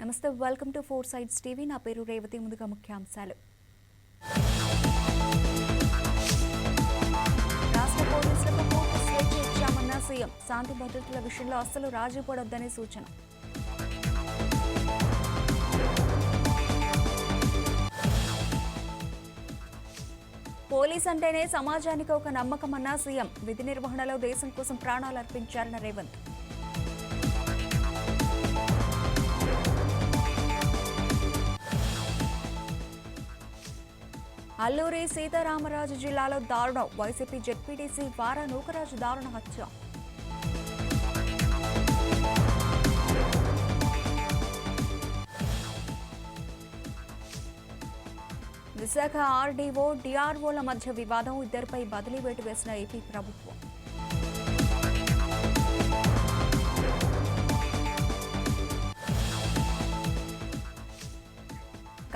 నమస్తే welcome to four sides TV నా పేరు రేవతి ముందుగా ముఖ్యాంశాలు. రాష్ట్ర పోలీసులకు పూర్తి స్వేచ్ఛ ఇచ్చామన్న సీఎం. శాంతి భద్రతల విషయంలో అస్సలు రాజీ పడొద్దనే సూచన. పోలీస్ అంటేనే సమాజానికి ఒక నమ్మకమన్న సీఎం. విధి నిర్వహణలో దేశం కోసం ప్రాణాలు అర్పించారన్న రేవంత్. అల్లూరి సీతారామరాజు జిల్లాలో దారుణం. వైసీపీ జెడ్పీటీసీ వారా నూకరాజు దారుణ హత్య. విశాఖ ఆర్డీఓ డిఆర్ఓల మధ్య వివాదం. ఇద్దరిపై బదిలీ వేటు వేసిన ఏపీ ప్రభుత్వం.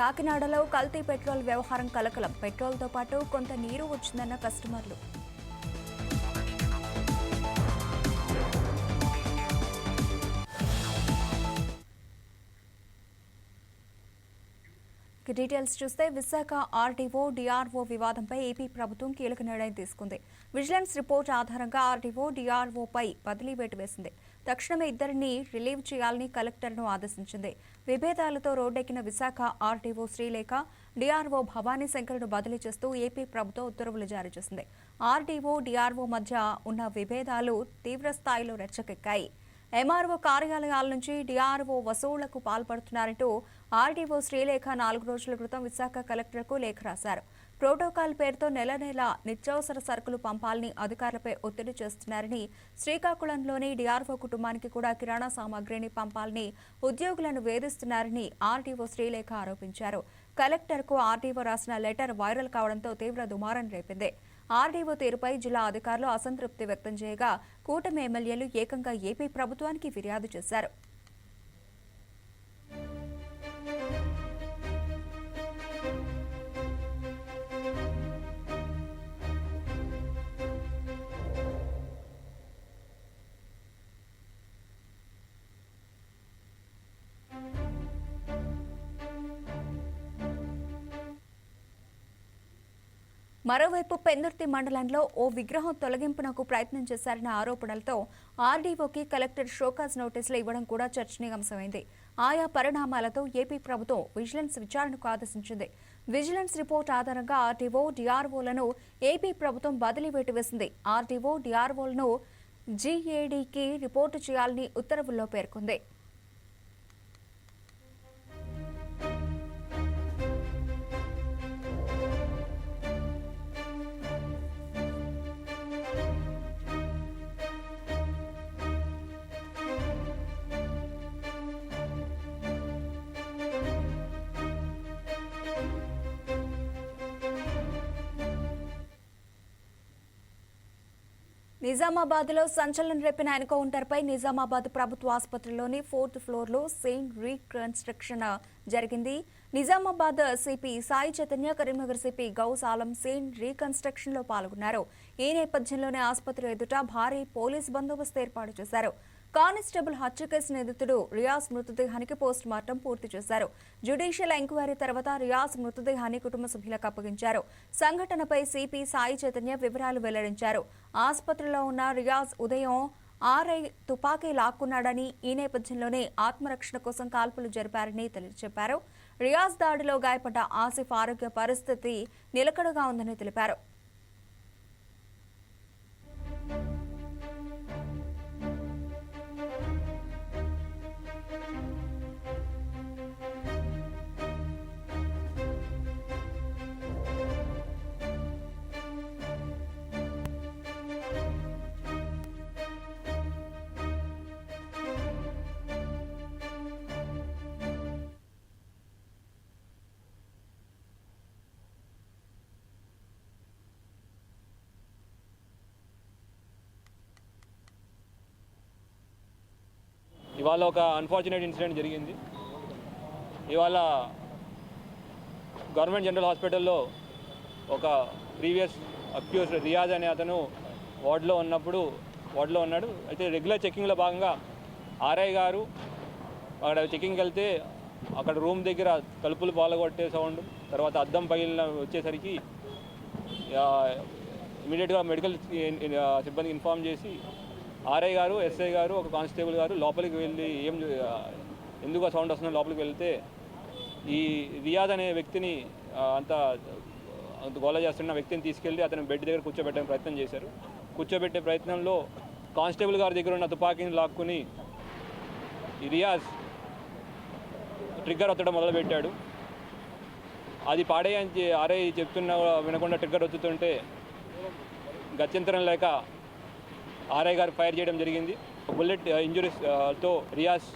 కాకినాడలో కల్తీ పెట్రోల్ వ్యవహారం కలకలం. పెట్రోల్తో పాటు కొంత నీరు వచ్చిందన్న కస్టమర్లు. డీటెయిల్స్ చూస్తే విశాఖ ఆర్డీఓ డిఆర్ఓ వివాదంపై ఏపీ ప్రభుత్వం కీలక నిర్ణయం తీసుకుంది. విజిలెన్స్ రిపోర్ట్ ఆధారంగా ఆర్డీఓ డిఆర్ఓపై బదిలీ వేటు వేసింది. తక్షణమే ఇద్దరిని రిలీవ్ చేయాలని కలెక్టర్ను ఆదేశించింది. విభేదాలతో రోడ్డెక్కిన విశాఖ ఆర్డీఓ శ్రీలేఖ డిఆర్ఓ భవానీ శంకర్ను బదిలీ చేస్తూ ఏపీ ప్రభుత్వం ఉత్తర్వులు జారీ చేసింది. ఆర్డీఓ డిఆర్ఓ మధ్య ఉన్న విభేదాలు తీవ్రస్థాయిలో రెచ్చకెక్కాయి ఎంఆర్ఓ కార్యాలయాల నుంచి డిఆర్ఓ వసూళ్ళకు పాల్పడుతున్నారంటూ ఆర్డీఓ శ్రీలేఖ నాలుగు రోజుల క్రితం విశాఖ కలెక్టర్కు లేఖ రాశారు. ప్రోటోకాల్ పేరుతో నెల నెల నిత్యావసర సరుకులు పంపాలని అధికారులపై ఒత్తిడి చేస్తున్నారని శ్రీకాకుళంలోని డిఆర్ఓ కుటుంబానికి కూడా కిరాణా సామాగ్రిని పంపాలని ఉద్యోగులను వేధిస్తున్నారని ఆర్డీఓ శ్రీలేఖ ఆరోపించారు. కలెక్టర్కు ఆర్డీఓ రాసిన లెటర్ వైరల్ కావడంతో తీవ్ర దుమారం రేపింది. ఆర్డీఓ తీరుపై జిల్లా అధికారులు అసంతృప్తి వ్యక్తం చేయగా కూటమి ఎమ్మెల్యేలు ఏకంగా ఏపీ ప్రభుత్వానికి ఫిర్యాదు చేశారు. మరోవైపు పెందుర్తి మండలంలో ఓ విగ్రహం తొలగింపునకు ప్రయత్నం చేశారన్న ఆరోపణలతో ఆర్డీఓకి కలెక్టర్ షోకాజ్ నోటీసులు ఇవ్వడం కూడా చర్చనీయాంశమైంది. ఆయా పరిణామాలతో ఏపీ ప్రభుత్వం విజిలెన్స్ విచారణకు ఆదేశించింది. విజిలెన్స్ రిపోర్ట్ ఆధారంగా ఆర్డీఓ డిఆర్ఓలను ఏపీ ప్రభుత్వం బదిలీ వేటివేసింది ఆర్డీఓ డిఆర్ఓలను జీఏడీకి రిపోర్టు చేయాలని ఉత్తర్వుల్లో పేర్కొంది. నిజామాబాద్లో సంచలనం రేపిన ఎన్కౌంటర్పై నిజామాబాద్ ప్రభుత్వ ఆసుపత్రిలోని ఫోర్త్ ఫ్లోర్లో సెయింట్ రీకన్స్ట్రక్షన్ జరిగింది. Nizamabad CP Sai Chaitanya Karimnagar CP Gouse Alam scene రీకన్స్ట్రక్షన్లో పాల్గొన్నారు. ఈ నేపథ్యంలోనే ఆసుపత్రి ఎదుట భారీ పోలీస్ బందోబస్తు ఏర్పాటు చేశారు. కానిస్టేబుల్ హత్య కేసు నిందితుడు రియాజ్ మృతదేహానికి పోస్ట్ మార్టం పూర్తి చేశారు. జ్యుడిషియల్ ఎంక్వైరీ తర్వాత రియాజ్ మృతదేహాన్ని కుటుంబ సభ్యులకు అప్పగించారు. సంఘటనపై సిపి సాయి చైతన్య వివరాలు వెల్లడించారు. ఆసుపత్రిలో ఉన్న రియాజ్ ఉదయం ఆర్ఐ తుపాకీ లాక్కున్నాడని ఈ నేపథ్యంలోనే ఆత్మరక్షణ కోసం కాల్పులు జరిపారని తెలియజెప్పారు రియాజ్ దాడిలో గాయపడ్డ ఆసిఫ్ ఆరోగ్య పరిస్థితి నిలకడగా ఉందని తెలిపారు. ఇవాళ ఒక అన్ఫార్చునేట్ ఇన్సిడెంట్ జరిగింది. ఇవాళ గవర్నమెంట్ జనరల్ హాస్పిటల్లో ఒక ప్రీవియస్ అక్యూస్ రియాజ్ అనే అతను వార్డులో ఉన్నప్పుడు వార్డులో ఉన్నాడు. అయితే రెగ్యులర్ చెక్కింగ్లో భాగంగా ఆర్ఐ గారు అక్కడ చెక్కింగ్కి వెళ్తే అక్కడ రూమ్ దగ్గర తలుపులు పాలగొట్టే సౌండ్ తర్వాత అద్దం పగిలిన వచ్చేసరికి ఇమీడియట్గా మెడికల్ సిబ్బందికి ఇన్ఫామ్ చేసి ఆర్ఐ గారు ఎస్ఐ గారు ఒక కానిస్టేబుల్ గారు లోపలికి వెళ్ళి ఏం ఎందుకు సౌండ్ వస్తుందో లోపలికి వెళ్తే ఈ రియాజ్ అనే వ్యక్తిని అంత అంత చేస్తున్న వ్యక్తిని తీసుకెళ్ళి అతను బెడ్ దగ్గర కూర్చోబెట్టే ప్రయత్నం చేశారు. కూర్చోబెట్టే ప్రయత్నంలో కానిస్టేబుల్ గారి దగ్గర ఉన్న తుపాకీని లాక్కుని ఈ రియాజ్ ట్రిగ్గర్ ఒత్తడం మొదలుపెట్టాడు. అది పాడే అని ఆర్ఐ చెప్తున్నా వినకుండా ట్రిగ్గర్ ఒత్తుతుంటే గత్యంతరం లేక ఆర్ఐ గారు ఫైర్ చేయడం జరిగింది. బుల్లెట్ ఇంజురీస్తో రియాజ్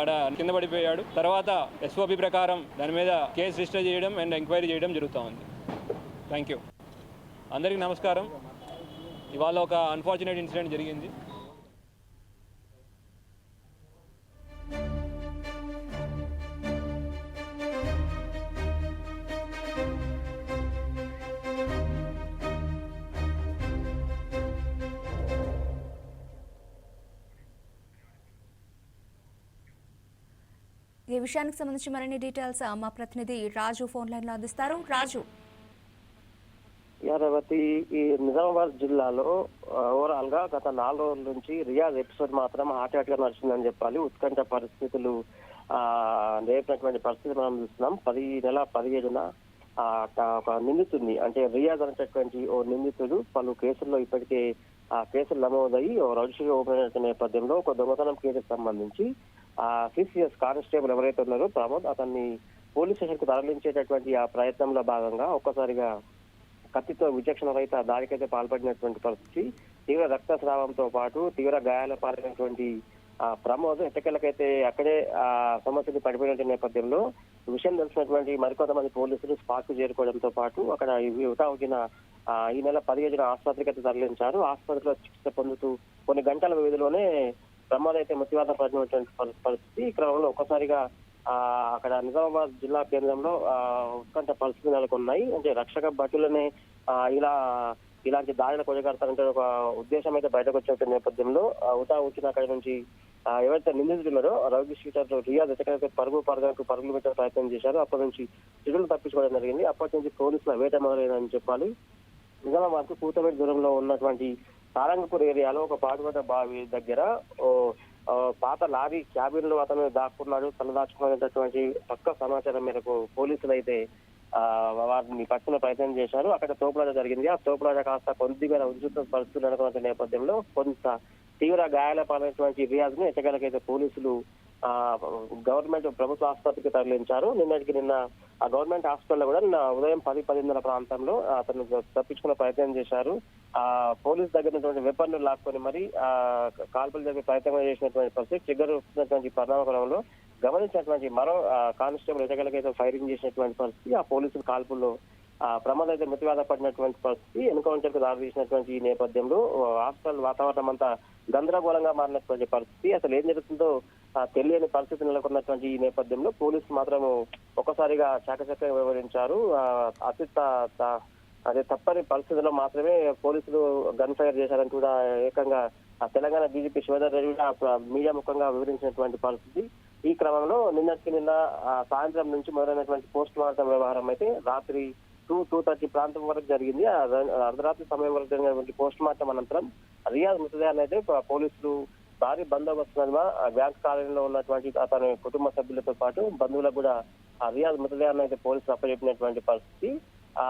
ఆడ కింద పడిపోయాడు. తర్వాత ఎస్ఓపి ప్రకారం దాని మీద కేసు రిజిస్టర్ చేయడం అండ్ ఎంక్వైరీ చేయడం జరుగుతూ ఉంది. థ్యాంక్ యూ అందరికీ నమస్కారం. ఇవాళ ఒక అన్ఫార్చునేట్ ఇన్సిడెంట్ జరిగింది. ఈ విషయానికి సంబంధించి మరిన్ని డీటెయిల్స్ మా ప్రతినిధి రాజు ఫోన్ లైన్లో అందిస్తారు. రాజు. యాదవతి ఈ నిజామాబాద్ జిల్లాలో ఓవరాల్గా గత నాలుగు రోజుల నుంచి రియాజ్ ఎపిసోడ్ మాత్రం హాట్ హాట్గా నడుస్తుందని చెప్పాలి. ఉత్కంఠ పరిస్థితులు ఆ రేపినటువంటి పరిస్థితి మనం చూస్తున్నాం. పది నెల పదిహేడున ఆ, ఒక నిందితుడిని అంటే రియాజ్ అనేటటువంటి ఓ నిందితుడు పలు కేసుల్లో ఇప్పటికే ఆ కేసులు నమోదయ్యి ఓ రౌషిగా ఓపెన్ అయిన నేపథ్యంలో ఒక దొంగతనం కేసుకు సంబంధించి సిసిఎస్ కానిస్టేబుల్ ఎవరైతే ఉన్నారో ప్రమోద్ అతన్ని పోలీస్ స్టేషన్కు తరలించేటటువంటి ఆ ప్రయత్నంలో భాగంగా ఒక్కసారిగా కత్తితో విచక్షణ రహిత దాడికైతే పాల్పడినటువంటి పరిస్థితి తీవ్ర రక్తస్రావంతో పాటు తీవ్ర గాయాల పాలైనటువంటి ఆ ప్రమోద్ ఎట్టకెళ్ళకైతే అక్కడే ఆ సమస్యకి పడిపోయిన నేపథ్యంలో విషయం తెలిసినటువంటి మరికొంతమంది పోలీసులు స్పాట్కు చేరుకోవడంతో పాటు అక్కడ ఉటావుకిన ఈ నెల పదిహేడున ఆసుపత్రికి అయితే తరలించారు. ఆసుపత్రిలో చికిత్స పొందుతూ కొన్ని గంటల వ్యవధిలోనే ప్రమాదం అయితే మృత్యువాత పడినటువంటి పరిస్థితి ఈ క్రమంలో ఒక్కసారిగా ఆ అక్కడ నిజామాబాద్ జిల్లా కేంద్రంలో ఆ ఉత్కంఠ పరిస్థితులు నెలకొన్నాయి. అంటే రక్షక భటులనే ఆ, ఇలా ఇలాంటి దాడులు కొనగడతారంటే ఒక ఉద్దేశం అయితే బయటకు వచ్చినటువంటి నేపథ్యంలో ఉటా వచ్చిన అక్కడి నుంచి ఎవరైతే నిందితులున్నారో రవి షీటర్ రియాజ్ ఎక్కడైతే పరుగు పరుగు పరుగులు పెట్టే ప్రయత్నం చేశారో. అప్పటి నుంచి చిరులు తప్పించుకోవడం జరిగింది. అప్పటి నుంచి పోలీసుల వేట మొదలైందని చెప్పాలి. నిజామాబాద్కు కూతవేటి దూరంలో ఉన్నటువంటి సారంగపూర్ ఏరియాలో ఒక పాటుపడ్డ బావి దగ్గర ఓ పాత లారీ క్యాబిన్లో అతను దాక్కున్నాడు తలదాచుకున్నటువంటి పక్క సమాచారం మేరకు పోలీసులు అయితే ఆ వారిని పట్టుకునే ప్రయత్నం చేశారు. అక్కడ తోపులాట జరిగింది. ఆ తోపులాట కాస్త కొద్దిగా ఉద్రిక్త పరిస్థితులు నెలకొన్న నేపథ్యంలో కొంత తీవ్ర గాయాల పాలైనటువంటి రియాజ్ను ఎట్టగలకైతే పోలీసులు గవర్నమెంట్ ప్రభుత్వ ఆసుపత్రికి తరలించారు. నిన్నటికి నిన్న ఆ గవర్నమెంట్ హాస్పిటల్లో కూడా నిన్న ఉదయం పది పదిన్నర ప్రాంతంలో అతను తప్పించుకునే ప్రయత్నం చేశారు. ఆ పోలీస్ దగ్గర ఉన్నటువంటి వెపన్ను లాక్కొని మరి ఆ కాల్పులు జరిగే ప్రయత్నం చేసినటువంటి పరిస్థితి ట్రిగ్గర్ వస్తున్నటువంటి పరిణామకరంలో గమనించినటువంటి మరో కానిస్టేబుల్ ఎదగలకైతే ఫైరింగ్ చేసినటువంటి పరిస్థితి ఆ పోలీసులు కాల్పుల్లో ఆ ప్రమాదం అయితే మృతివాద పడినటువంటి పరిస్థితి ఎన్కౌంటర్కు దారితీసినటువంటి ఈ నేపథ్యంలో హాస్పిటల్ వాతావరణం అంతా గందరగోళంగా మారినటువంటి పరిస్థితి. అసలు ఏం జరుగుతుందో తెలియని పరిస్థితి నెలకొన్నటువంటి ఈ నేపథ్యంలో పోలీసులు మాత్రం ఒక్కసారిగా చాకచక్యంగా వ్యవహరించారు. అతి త- అదే తప్పని పరిస్థితుల్లో మాత్రమే పోలీసులు గన్ ఫైర్ చేశారని కూడా ఏకంగా తెలంగాణ డీజీపీ శివధర్ రెడ్డి కూడా మీడియా ముఖంగా వివరించినటువంటి పరిస్థితి. ఈ క్రమంలో నిన్నటికి నిన్న ఆ, సాయంత్రం నుంచి మొదలైనటువంటి పోస్ట్ మార్టం వ్యవహారం అయితే రాత్రి టూ టూ థర్టీ ప్రాంతం వరకు జరిగింది. అర్ధరాత్రి సమయం వరకు జరిగినటువంటి పోస్ట్ మార్టం అనంతరం రియాజ్ మృతదేహాన్ని అయితే పోలీసులు భారీ బందోబస్తు బ్యాంక్ కాలనీలో ఉన్నటువంటి అతని కుటుంబ సభ్యులతో పాటు బంధువులకు కూడా ఆ రియాజ్ మృతదేహాన్ని అయితే పోలీసులు అప్పచెప్పినటువంటి పరిస్థితి. ఆ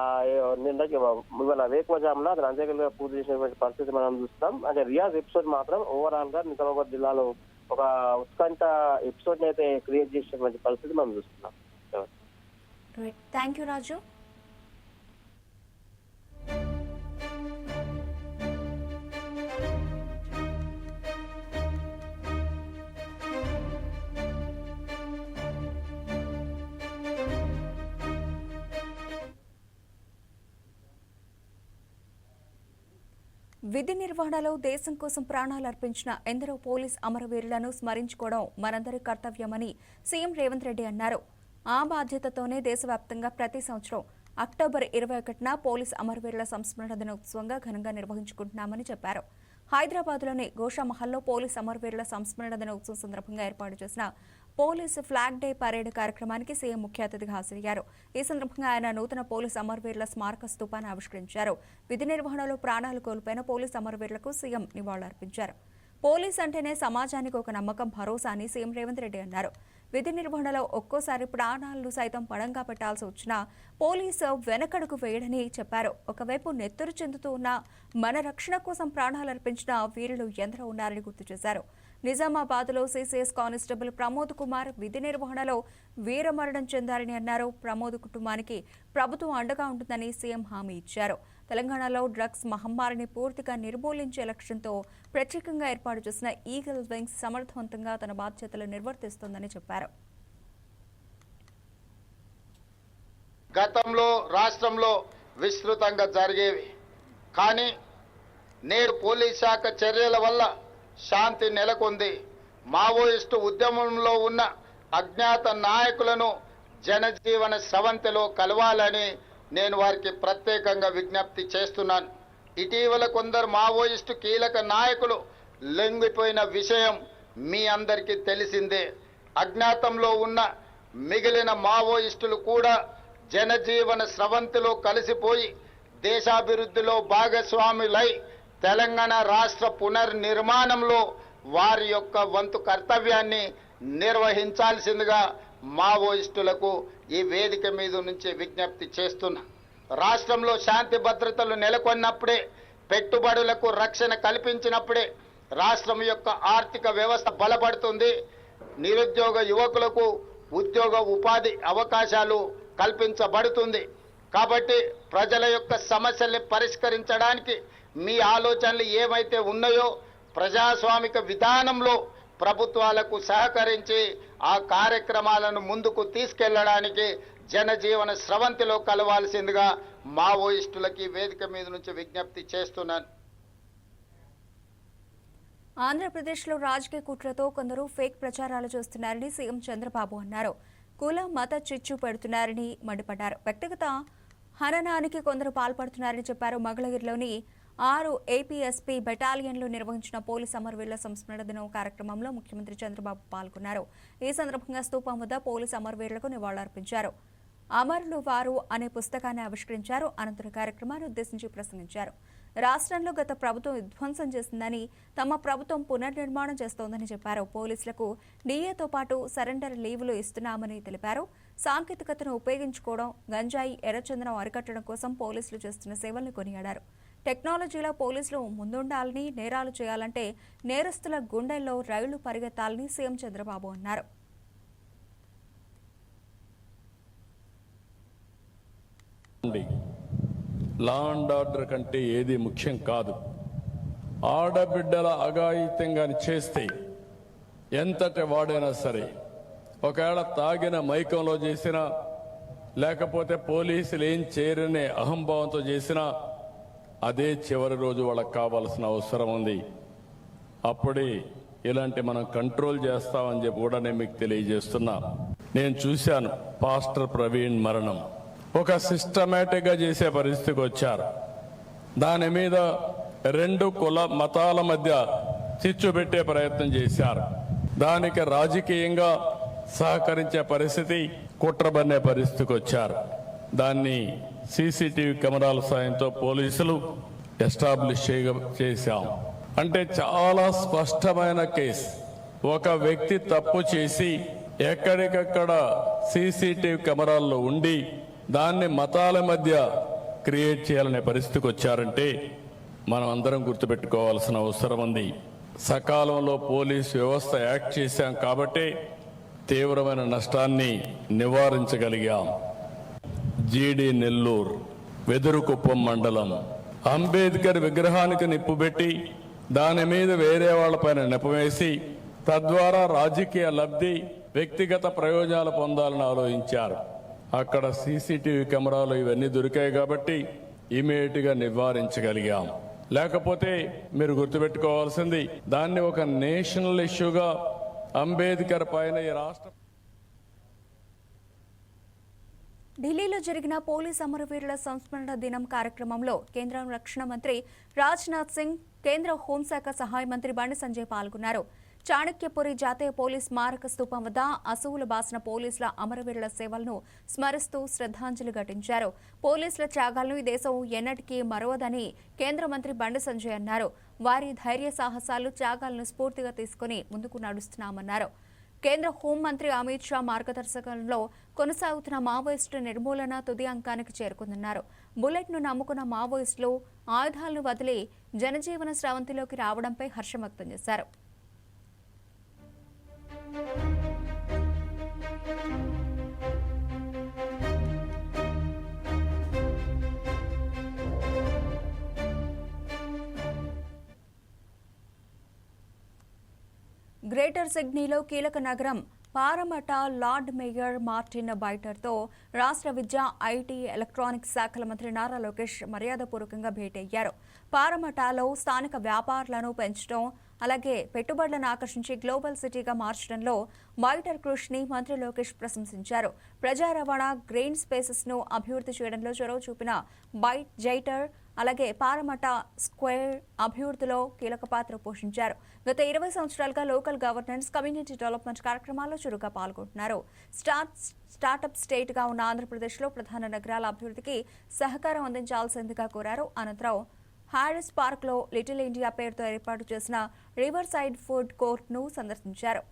నిన్న ఇవాళ వేకువజామున అతను అంత్యక్రియలుగా పూర్తి చేసినటువంటి పరిస్థితి మనం చూస్తాం అంటే రియాజ్ ఎపిసోడ్ మాత్రం ఓవరాల్గా నిజామాబాద్ జిల్లాలో ఒక ఉత్కంఠ ఎపిసోడ్ అయితే క్రియేట్ చేసినటువంటి పరిస్థితి మనం చూస్తున్నాం. థ్యాంక్ యూ రాజు విధి నిర్వహణలో దేశం కోసం ప్రాణాలు అర్పించిన ఎందరో పోలీస్ అమరవీరులను స్మరించుకోవడం మనందరి కర్తవ్యమని సీఎం రేవంత్ రెడ్డి అన్నారు. ఆ బాధ్యతతోనే దేశవ్యాప్తంగా ప్రతి సంవత్సరం అక్టోబర్ ఇరవై ఒకటిన పోలీస్ అమరవీరుల సంస్మరణ దినోత్సవంగా ఘనంగా నిర్వహించుకుంటున్నామని చెప్పారు. హైదరాబాద్లోని గోషామహల్లో పోలీస్ అమరవీరుల సంస్మరణ దినోత్సవం సందర్భంగా ఏర్పాటు చేసిన పోలీసు ఫ్లాగ్ డే పరేడ్ కార్యక్రమానికి సీఎం ముఖ్య అతిథిగా హాజరయ్యారు. ఈ సందర్భంగా ఆయన నూతన పోలీసు అమరవీరుల స్మారక స్తూపాన్ని ఆవిష్కరించారు. విధి నిర్వహణలో ప్రాణాలు కోల్పోయిన పోలీసు అమరవీరులకు సీఎం నివాళులర్పించారు. పోలీస్ అంటేనే సమాజానికి ఒక నమ్మకం భరోసా అని సీఎం రేవంత్ రెడ్డి అన్నారు. విధి నిర్వహణలో ఒక్కోసారి ప్రాణాలను సైతం పడంగా పెట్టాల్సి వచ్చినా పోలీసు వెనకడుగు వేయడని చెప్పారు. ఒకవైపు నెత్తురు చెందుతూ ఉన్న మన రక్షణ కోసం ప్రాణాలు అర్పించిన వీరులు ఎందరో ఉన్నారని గుర్తు చేశారు. నిజామాబాద్లో సీసీఎస్ కానిస్టేబుల్ ప్రమోద్ కుమార్ విధి నిర్వహణలో వీరమరణం చెందారని అన్నారు. ప్రమోద్ కుటుంబానికి ప్రభుత్వం అండగా ఉంటుందని సీఎం హామీ ఇచ్చారు. తెలంగాణలో డ్రగ్స్ మహమ్మారిని పూర్తిగా నిర్మూలించే లక్ష్యంతో ప్రత్యేకంగా ఏర్పాటు చేసిన ఈగల్ వింగ్స్ సమర్థవంతంగా తన బాధ్యతలు నిర్వర్తిస్తోందని చెప్పారు. గతంలో రాష్ట్రంలో విస్తృతంగా జరిగేవి. కానీ నేడు పోలీస్ శాఖ చర్యల వల్ల శాంతి నెలకొంది. మావోయిస్టు ఉద్యమంలో ఉన్న అజ్ఞాత నాయకులను జనజీవన స్రవంతిలో కలవాలని నేను వారికి ప్రత్యేకంగా విజ్ఞప్తి చేస్తున్నాను. ఇటీవల కొందరు మావోయిస్టు కీలక నాయకులు లొంగిపోయిన విషయం మీ అందరికీ తెలిసిందే. అజ్ఞాతంలో ఉన్న మిగిలిన మావోయిస్టులు కూడా జనజీవన స్రవంతిలో కలిసిపోయి దేశాభివృద్ధిలో భాగస్వాములై తెలంగాణ రాష్ట్ర పునర్నిర్మాణంలో వారి యొక్క వంతు కర్తవ్యాన్ని నిర్వహించాల్సిందిగా మావోయిస్టులకు ఈ వేదిక మీద నుంచి విజ్ఞప్తి చేస్తున్నా. రాష్ట్రంలో శాంతి భద్రతలు నెలకొన్నప్పుడే పెట్టుబడులకు రక్షణ కల్పించినప్పుడే రాష్ట్రం యొక్క ఆర్థిక వ్యవస్థ బలపడుతుంది. నిరుద్యోగ యువకులకు ఉద్యోగ ఉపాధి అవకాశాలు కల్పించబడుతుంది. కాబట్టి ప్రజల యొక్క సమస్యల్ని పరిష్కరించడానికి మీ ఆలోచనలు ఏమైతే ఉన్నాయో ప్రజాస్వామిక విధానంలో ప్రభుత్వాలకు సహకరించి ఆ కార్యక్రమాలను ముందుకు తీసుకెళ్ళడానికి జనజీవన స్రవంతిలో కలవాల్సిందిగా మావోయిస్టులకి వేదిక మీద నుంచి విజ్ఞప్తి చేస్తున్నాను. ఆంధ్రప్రదేశ్లో రాజకీయ కుట్రతో కొందరు ఫేక్ ప్రచారాలు చేస్తున్నారని సీఎం చంద్రబాబు అన్నారు. కుల మత చిచ్చు పెడుతున్నారని మండిపడ్డారు. వ్యక్తిగత హననానికి కొందరు పాల్పడుతున్నారని చెప్పారు మంగళగిరిలోని ఆరు ఏపీఎస్పీ బెటాలియన్లు నిర్వహించిన పోలీస్ అమరవీరుల సంస్మరణ దినం కార్యక్రమంలో ముఖ్యమంత్రి చంద్రబాబు పాల్గొన్నారు. ఈ సందర్భంగా స్తూపం వద్ద పోలీస్ అమరవీరులకు నివాళులర్పించారు. అమరులు వారు అనే పుస్తకాన్ని ఆవిష్కరించారు. అనంతరం కార్యక్రమాన్ని ఉద్దేశించి ప్రసంగించారు. రాష్ట్రంలో గత ప్రభుత్వం విధ్వంసం చేసిందని తమ ప్రభుత్వం పునర్నిర్మాణం చేస్తోందని చెప్పారు. పోలీసులకు డీఏతో పాటు సరెండర్ లీవులు ఇస్తున్నామని తెలిపారు. సాంకేతికతను ఉపయోగించుకోవడం గంజాయి ఎర్రచందనం అరికట్టడం కోసం పోలీసులు చేస్తున్న సేవలను కొనియాడారు. టెక్నాలజీలో పోలీసులు ముందుండాలని నేరాలు చేయాలంటే నేరస్తుల గుండెల్లో రైళ్ళు పరిగెత్తాలని సీఎం చంద్రబాబు అన్నారు. లా అండ్ ఆర్డర్ కంటే ఏది ముఖ్యం కాదు. ఆడబిడ్డల అఘాయిత్యంగాని చేస్తే ఎంతటి వాడైనా సరే ఒకవేళ తాగిన మైకంలో చేసినా లేకపోతే పోలీసులు ఏం చేయరనే అహంభావంతో చేసినా అదే చివరి రోజు వాళ్ళకి కావాల్సిన అవసరం ఉంది. అప్పుడే ఇలాంటి మనం కంట్రోల్ చేస్తామని చెప్పి కూడా నేను మీకు తెలియజేస్తున్నా. నేను చూశాను పాస్టర్ ప్రవీణ్ మరణం. ఒక సిస్టమేటిక్గా చేసే పరిస్థితికి వచ్చారు. దాని మీద రెండు కుల మతాల మధ్య చిచ్చు పెట్టే ప్రయత్నం చేశారు. దానికి రాజకీయంగా సహకరించే పరిస్థితి కుట్రబన్నే పరిస్థితికి వచ్చారు. దాన్ని సీసీటీవీ కెమెరాల సాయంతో పోలీసులు ఎస్టాబ్లిష్ చేయ చేశాం. అంటే చాలా స్పష్టమైన కేసు. ఒక వ్యక్తి తప్పు చేసి ఎక్కడికక్కడ సీసీటీవీ కెమెరాల్లో ఉండి దాన్ని మతాల మధ్య క్రియేట్ చేయాలనే పరిస్థితికి వచ్చారంటే మనం అందరం గుర్తుపెట్టుకోవాల్సిన అవసరం ఉంది. సకాలంలో పోలీస్ వ్యవస్థ యాక్ట్ చేశాం కాబట్టి తీవ్రమైన నష్టాన్ని నివారించగలిగాం. జీడి నెల్లూరు వెదురుకుప్పం మండలం. అంబేద్కర్ విగ్రహానికి నిప్పుబెట్టి దాని మీద వేరే వాళ్ళపైన నిపవేసి తద్వారా రాజకీయ లబ్ధి వ్యక్తిగత ప్రయోజనాలు పొందాలని ఆలోచించారు. అక్కడ సీసీటీవీ కెమెరాలు ఇవన్నీ దొరికాయి కాబట్టి ఇమీడియట్గా నివారించగలిగాం. లేకపోతే మీరు గుర్తుపెట్టుకోవాల్సింది దాన్ని ఒక నేషనల్ ఇష్యూగా అంబేద్కర్ పైన ఈ రాష్ట్ర ఢిల్లీలో జరిగిన పోలీస్ అమరవీరుల సంస్మరణ దినం కార్యక్రమంలో కేంద్ర రక్షణ మంత్రి రాజ్నాథ్ సింగ్ కేంద్ర హోంశాఖ సహాయ మంత్రి బండి సంజయ్ పాల్గొన్నారు. చాణక్యపురి జాతీయ పోలీస్ స్మారక స్థూపం వద్ద అసువులు బాసిన పోలీసుల అమరవీరుల సేవలను స్మరిస్తూ శ్రద్ధాంజలి ఘటించారు. పోలీసుల త్యాగాలను ఈ దేశం ఎన్నటికీ మరవదని కేంద్ర మంత్రి బండి సంజయ్ అన్నారు. వారి ధైర్య సాహసాలు త్యాగాలను స్ఫూర్తిగా తీసుకుని ముందుకు నడుస్తున్నామన్నారు. కేంద్ర హోంమంత్రి అమిత్ షా మార్గదర్శకంలో కొనసాగుతున్న మావోయిస్టు నిర్మూలన తుది అంకానికి చేరుకుందన్నారు. బుల్లెట్ను నమ్ముకున్న మావోయిస్టులు ఆయుధాలను వదిలి జనజీవన స్రవంతిలోకి రావడంపై హర్షం వ్యక్తం చేశారు. గ్రేటర్ సిడ్నీలో కీలక నగరం పారమట లార్డ్ మేయర్ మార్టిన్ బైటర్తో రాష్ట్ర విద్య ఐటీ ఎలక్ట్రానిక్స్ శాఖల మంత్రి నారా లోకేష్ మర్యాదపూర్వకంగా భేటీ అయ్యారు స్థానిక వ్యాపారులను పెంచడం అలాగే పెట్టుబడులను ఆకర్షించి గ్లోబల్ సిటీగా మార్చడంలో బైటర్ కృషిని మంత్రి లోకేష్ ప్రశంసించారు. ప్రజా రవాణా గ్రెయిన్ స్పేసెస్ను అభివృద్ధి చేయడంలో చొరవ చూపిన బైట్ జైటర్ అలాగే పారమట స్క్వేర్ అభివృద్ధిలో కీలక పాత్ర పోషించారు. గత ఇరవై సంవత్సరాలుగా లోకల్ గవర్నెన్స్ కమ్యూనిటీ డెవలప్మెంట్ కార్యక్రమాల్లో చురుగ్గా పాల్గొంటున్నారు. స్టార్ట్ స్టార్టప్ స్టేట్గా ఉన్న ఆంధ్రప్రదేశ్లో ప్రధాన నగరాల అభివృద్ధికి సహకారం అందించాల్సిందిగా కోరారు. అనంతరం హారిస్ పార్క్లో లిటిల్ ఇండియా పేరుతో ఏర్పాటు చేసిన రివర్ సైడ్ ఫుడ్ కోర్ట్ను సందర్శించారు.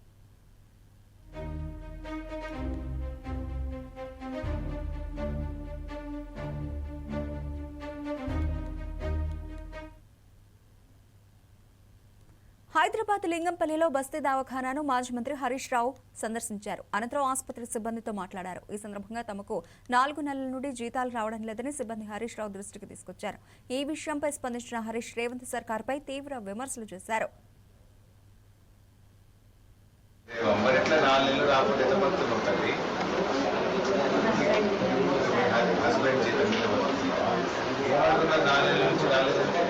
హైదరాబాద్ లింగంపల్లిలో బస్తీ దవాఖానాను మాజీ మంత్రి హరీష్ రావు సందర్శించారు. అనంతరం ఆసుపత్రి సిబ్బందితో మాట్లాడారు. ఈ సందర్భంగా తమకు నాలుగు నెలల నుండి జీతాలు రావడం లేదని సిబ్బంది హరీష్ రావు దృష్టికి తీసుకొచ్చారు. ఈ విషయంపై స్పందించిన హరీష్ రేవంత్ సర్కార్పై తీవ్ర విమర్శలు చేశారు. నాలుగు నుంచి రాకుండా ఎంత బతుకులు ఉంటుంది హస్బెండ్ జీతం మీద బతుకుతుంది ఏమనుకున్నారు నాలుగు నెలల నుంచి రాలేదంటే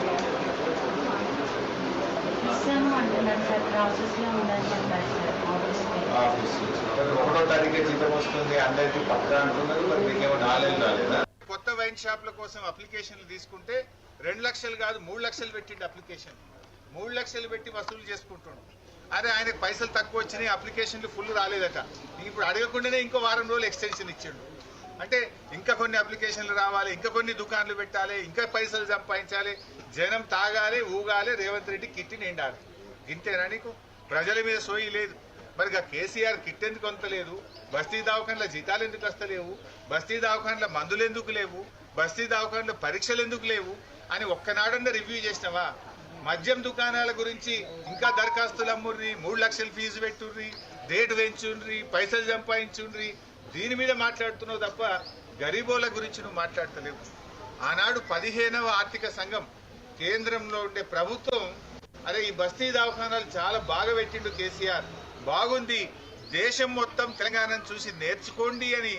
ఇస్తాము అంటున్నారు సార్ ప్రాసెస్లో ఉందని చెప్పారు సార్ ఆఫీస్కి. ఆఫీస్ నుంచి మరి ఒకటో తారీఖే జీతం వస్తుంది అందరికీ పక్క అంటున్నారు మరి మీకేమో నాలుగు నెలలు రాలేదా? కొత్త వైన్ షాప్ల కోసం అప్లికేషన్లు తీసుకుంటే రెండు లక్షలు కాదు మూడు లక్షలు పెట్టిండు అప్లికేషన్. మూడు లక్షలు పెట్టి వసూలు చేసుకుంటుండు. అరే ఆయనకు పైసలు తక్కువ వచ్చినాయి అప్లికేషన్లు ఫుల్ రాలేదట. ఇప్పుడు అడగకుండానే ఇంకో వారం రోజులు ఎక్స్టెన్షన్ ఇచ్చిండు. అంటే ఇంకా కొన్ని అప్లికేషన్లు రావాలి ఇంకా కొన్ని దుకాన్లు పెట్టాలి ఇంకా పైసలు సంపాదించాలి జనం తాగాలి ఊగాలి రేవంత్ రెడ్డి కిట్టి నిండాలి. ఇంతేనా నీకు? ప్రజల మీద సోయి లేదు. మరి ఇక కేసీఆర్ కిట్ ఎందుకు అంతలేదు బస్తీ దవాఖాన్ల జీతాలు ఎందుకు వస్తలేవు? బస్తీ దవాఖాన్ల మందులు ఎందుకు లేవు? బస్తీ దవాఖాన్ల పరీక్షలు ఎందుకు లేవు? అని ఒక్కనాడన్నా రివ్యూ చేసినావా? మద్యం దుకాణాల గురించి ఇంకా దరఖాస్తులు అమ్ముర్రి మూడు లక్షలు ఫీజు పెట్టుర్రి రేటు పెంచుండ్రి పైసలు సంపాదించుండ్రి. దీని మీద మాట్లాడుతున్నావు తప్ప గరీబోల గురించి నువ్వు మాట్లాడతలేవు. ఆనాడు పదిహేనవ ఆర్థిక సంఘం కేంద్రంలో ఉండే ప్రభుత్వం అదే ఈ బస్తీ దవాఖానాలు చాలా బాగా పెట్టిండు కేసీఆర్. బాగుంది. దేశం మొత్తం తెలంగాణను చూసి నేర్చుకోండి అని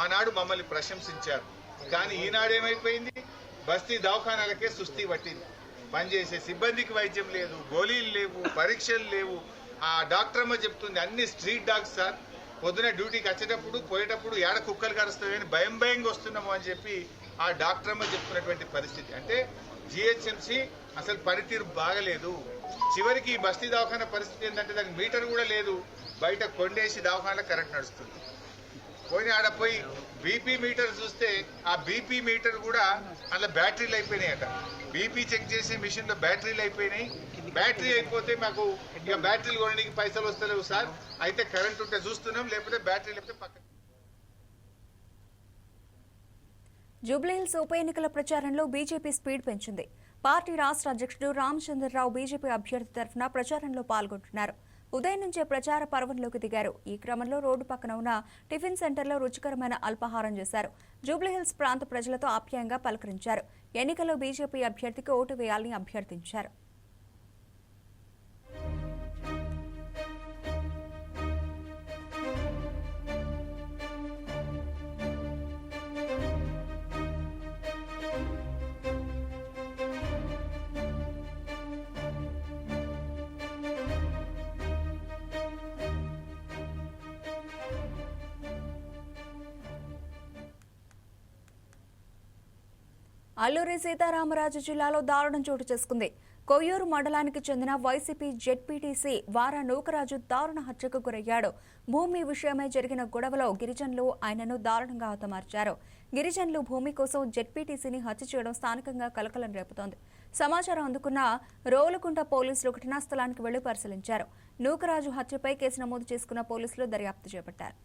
ఆనాడు మమ్మల్ని ప్రశంసించారు. కానీ ఈనాడు ఏమైపోయింది? బస్తీ దవాఖానాలకే సుస్థి పట్టింది. పనిచేసే సిబ్బందికి వైద్యం లేదు గోళీలు లేవు పరీక్షలు లేవు. ఆ డాక్టర్ అమ్మ చెప్తుంది అన్ని స్ట్రీట్ డాగ్స్ సార్. పొద్దున డ్యూటీకి వచ్చేటప్పుడు పోయేటప్పుడు ఏడ కుక్కలు కరుస్తాయని భయం భయంగా వస్తున్నాము అని చెప్పి ఆ డాక్టర్ అమ్మ చెప్తున్నటువంటి పరిస్థితి. అంటే జిహెచ్ఎంసి అసలు పనితీరు బాగలేదు. చివరికి ఈ బస్తీ దవాఖాన పరిస్థితి ఏంటంటే దానికి మీటర్ కూడా లేదు. బయట కొండేసి దవాఖానలో కరెంట్ నడుస్తుంది. పోయిన ఆడ పోయి బీపీ మీటర్ చూస్తే ఆ బీపీ మీటర్ కూడా అందులో బ్యాటరీలు అయిపోయినాయట. బీపీ చెక్ చేసే మిషన్లో బ్యాటరీలు అయిపోయినాయి. బ్యాటరీ అయిపోతే మాకు ఇక బ్యాటరీలు కొనడానికి పైసలు వస్తలేవు సార్. అయితే కరెంట్ ఉంటే చూస్తున్నాం లేకపోతే బ్యాటరీ లేకపోతే పక్కన జూబ్లీహిల్స్ ఉప ఎన్నికల ప్రచారంలో బీజేపీ స్పీడ్ పెంచింది. పార్టీ రాష్ట్ర అధ్యక్షుడు రామచంద్రరావు బీజేపీ అభ్యర్థి తరఫున ప్రచారంలో పాల్గొంటున్నారు. ఉదయం నుంచే ప్రచార పర్వంలోకి దిగారు. ఈ క్రమంలో రోడ్డు పక్కన ఉన్న టిఫిన్ సెంటర్లో రుచికరమైన అల్పాహారం చేశారు. జూబ్లీహిల్స్ ప్రాంత ప్రజలతో ఆప్యాయంగా పలకరించారు. ఎన్నికల్లో బీజేపీ అభ్యర్థికి ఓటు వేయాలని అభ్యర్థించారు. అల్లూరి సీతారామరాజు జిల్లాలో దారుణం చోటు చేసుకుంది. కొయ్యూరు మండలానికి చెందిన వైసీపీ జెడ్పీటీసీ వారా నూకరాజు దారుణ హత్యకు గురయ్యాడు. భూమి విషయమై జరిగిన గొడవలో గిరిజనులు ఆయనను దారుణంగా హతమార్చారు. గిరిజనులు భూమి కోసం జెడ్పీటీసీని హత్య చేయడం స్థానికంగా కలకలం రేపుతోంది. సమాచారం అందుకున్న రోలుకుంట పోలీసులు ఘటనా స్థలానికి వెళ్ళి పరిశీలించారు. నూకరాజు హత్యపై కేసు నమోదు చేసుకున్న పోలీసులు దర్యాప్తు చేపట్టారు.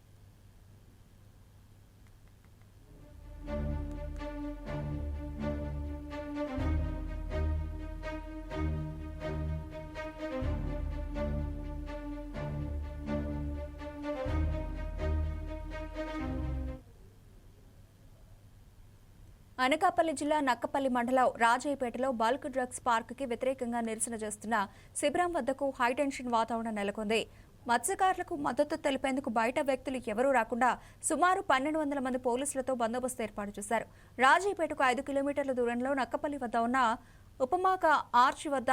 అనకాపల్లి జిల్లా నక్కపల్లి మండలం రాజయ్యపేటలో బల్క్ డ్రగ్స్ పార్కుకి వ్యతిరేకంగా నిరసన చేస్తున్న శిబిరం వద్దకు హైటెన్షన్ వాతావరణం నెలకొంది. మత్స్యకారులకు మద్దతు తెలిపేందుకు బయట వ్యక్తులు ఎవరూ రాకుండా సుమారు పన్నెండు వందల మంది పోలీసులతో బందోబస్తు ఏర్పాటు చేశారు. రాజయ్యపేటకు ఐదు కిలోమీటర్ల దూరంలో నక్కపల్లి వద్ద ఉన్న ఉపమాక ఆర్చి వద్ద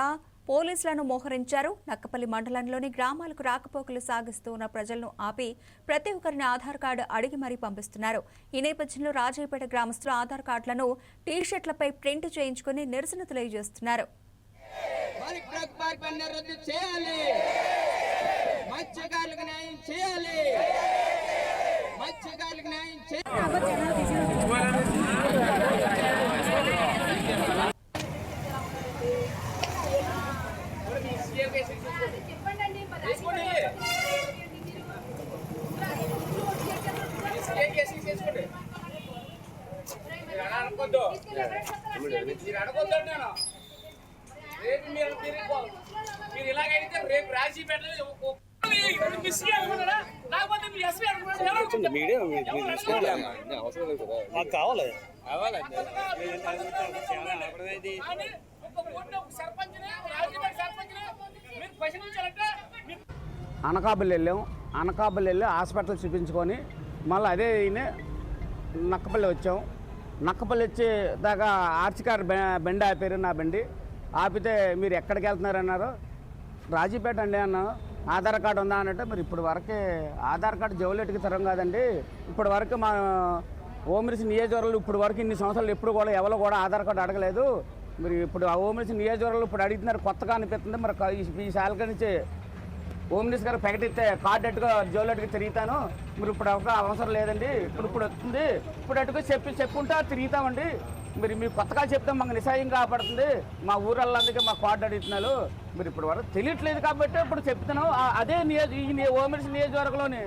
పోలీసులను మోహరించారు. నక్కపల్లి మండలంలోని గ్రామాలకు రాకపోకలు సాగిస్తూ ఉన్న ప్రజలను ఆపి ప్రతి ఒక్కరిని ఆధార్ కార్డు అడిగి మరీ పంపిస్తున్నారు. ఈ నేపథ్యంలో రాజయ్యపేట గ్రామస్తులు ఆధార్ కార్డులను టీషర్ట్లపై ప్రింట్ చేయించుకుని నిరసన తెలియజేస్తున్నారు. మత్స్యకారులకు న్యాయం చేయాలి. మత్స్యకారులకు న్యాయం చేయాలి అనుకోద్దు మీరు అనుకోద్దు నేను రేపు మీరు మీరు మీరు ఇలాగైతే రేపు రాజీ పెట్టలేదు మిస్ లేకపోతే మీ ఎస్పీ మాకు కావాలి అనకాపల్లి వెళ్ళాం. అనకాపల్లి వెళ్ళి హాస్పిటల్ చూపించుకొని మళ్ళీ అదే ఈయన నక్కపల్లి వచ్చాం. నక్కపల్లి వచ్చి దాకా ఆర్చికార్ బండి ఆపారు నా బండి. ఆపితే మీరు ఎక్కడికి వెళ్తున్నారు అన్నారు. రాజీపేట అండి అన్నాను ఆధార్ కార్డు ఉందా అన్నట్టు మరి ఇప్పుడు వరకే ఆధార్ కార్డు జౌలెట్కి తరం కాదండి. ఇప్పటి వరకు మా ఓమిరిసి నియోజకవర్గంలో ఇప్పుడు వరకు ఇన్ని సంవత్సరాలు ఎప్పుడు కూడా ఎవరు కూడా ఆధార్ కార్డు అడగలేదు. మరి ఇప్పుడు ఆ ఓమిరిసి నియోజకవర్గంలో ఇప్పుడు అడుగుతున్నారు కొత్తగా అనిపిస్తుంది. మరి ఈ శాలక నుంచి హోమ్ మినిస్టర్ గారు ప్రకటిస్తే కార్డు అట్టుగా జోలట్టుగా తిరుగుతాను. మీరు ఇప్పుడు ఒక అవసరం లేదండి. ఇప్పుడు ఇప్పుడు వస్తుంది. ఇప్పుడు అట్టుగా చెప్పి చెప్పుకుంటా తిరుగుతామండి. మీరు మీరు కొత్తగా చెప్తే మాకు నిశాయం కాపాడుతుంది మా ఊరల్లందుకే మా కార్డు అడుగుతున్నారు మీరు ఇప్పుడు వరకు తెలియట్లేదు కాబట్టి ఇప్పుడు చెప్తున్నాం. అదే నియోజ ఈ హోమ్ మినిస్టర్ నియోజకవర్గంలోని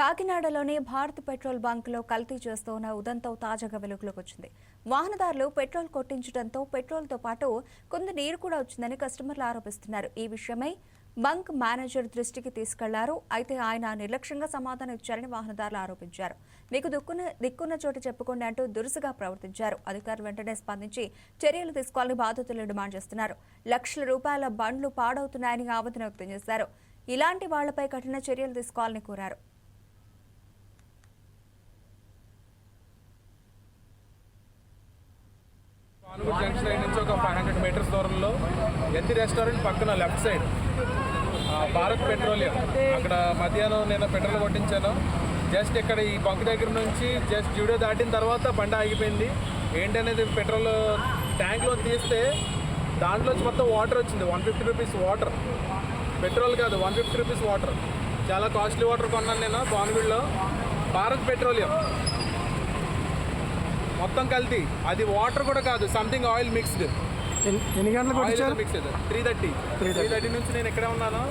కాకినాడలోని భారత్ పెట్రోల్ బంక్లో కల్తీ చేస్తూ ఉన్న ఉదంతం తాజాగా వెలుగులోకి వచ్చింది. వాహనదారులు పెట్రోల్ కొట్టించడంతో పెట్రోల్తో పాటు కొంత నీరు కూడా వచ్చిందని కస్టమర్లు ఆరోపిస్తున్నారు. ఈ విషయమై బంక్ మేనేజర్ దృష్టికి తీసుకెళ్ళారు. అయితే ఆయన నిర్లక్ష్యంగా సమాధానం ఇచ్చారని వాహనదారులు ఆరోపించారు. మీకు దుక్కున్న దిక్కున్న చోట చెప్పుకోండి అంటూ దురుసుగా ప్రవర్తించారు. అధికారులు వెంటనే స్పందించి చర్యలు తీసుకోవాలని బాధితులు డిమాండ్ చేస్తున్నారు. లక్షల రూపాయల బండ్లు పాడవుతున్నాయని ఆవేదన వ్యక్తం చేశారు. ఇలాంటి వాళ్ళపై కఠిన చర్యలు తీసుకోవాలని కోరారు. జంక్షన్ సైడ్ నుంచి ఒక ఫైవ్ హండ్రెడ్ మీటర్స్ దూరంలో ఎత్తి రెస్టారెంట్ పక్కన లెఫ్ట్ సైడ్ భారత్ పెట్రోలియం. అక్కడ మధ్యాహ్నం నేను పెట్రోల్ కొట్టించాను. జస్ట్ ఇక్కడ ఈ బంక్ దగ్గర నుంచి జస్ట్ జూడియో దాటిన తర్వాత బండి ఆగిపోయింది. ఏంటనేది పెట్రోల్ ట్యాంక్లో తీస్తే దాంట్లోంచి మొత్తం వాటర్ వచ్చింది. One fifty rupees water petrol కాదు వన్ ఫిఫ్టీ రూపీస్ వాటర్ చాలా కాస్ట్లీ వాటర్ కొన్నాను నేను బాన్విడ్లో భారత్ పెట్రోలియం. మొత్తం కల్తీ అది వాటర్ కూడా కాదు సంథింగ్ ఆయిల్ మిక్స్డ్ ఎన్ని గంటలకు oil mixed three thirty three thirty నుంచి నేను ఇక్కడే ఉన్నాను.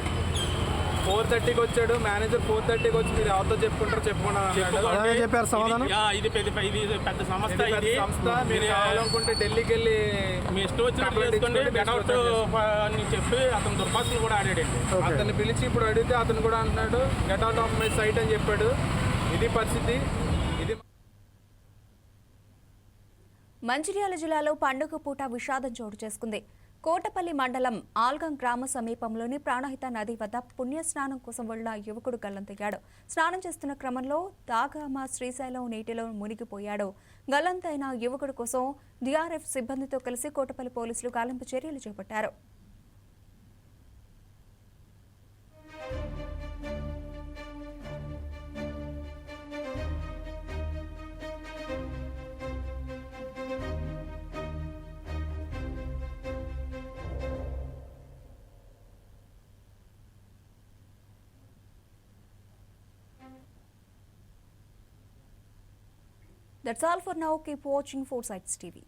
ఫోర్ థర్టీకి వచ్చాడు. మేనేజర్ ఫోర్ థర్టీకి వచ్చి మీరు ఎవరితో చెప్పుకుంటారో చెప్పుకున్నాను చెప్పారు సమాధానం? ఇది పెద్ద ఇది పెద్ద సంస్థ ఇది సంస్థ. మీరు కావాలనుకుంటే ఢిల్లీకి వెళ్ళి మీ ఇష్టం. అని చెప్పి. అతను దుర్భాషలు కూడా ఆడాడండి. అతన్ని పిలిచి ఇప్పుడు అడిగితే అతను కూడా అంటున్నాడు get out of my sight అని చెప్పాడు. ఇది పరిస్థితి ఇది మంచిర్యాల జిల్లాలో పండుగ పూట విషాదం చోటు చేసుకుంది. కోటపల్లి మండలం ఆల్గం గ్రామ సమీపంలోని ప్రాణహిత నది వద్ద పుణ్యస్నానం కోసం వెళ్ళిన యువకుడు గల్లంతయ్యాడు స్నానం చేస్తున్న క్రమంలో దాగామ శ్రీశైలం నీటిలో మునిగిపోయాడు. గల్లంతైన యువకుడు కోసం డిఆర్ఎఫ్ సిబ్బందితో కలిసి కోటపల్లి పోలీసులు గాలింపు చర్యలు చేపట్టారు. That's all for now. Keep watching Foresights TV.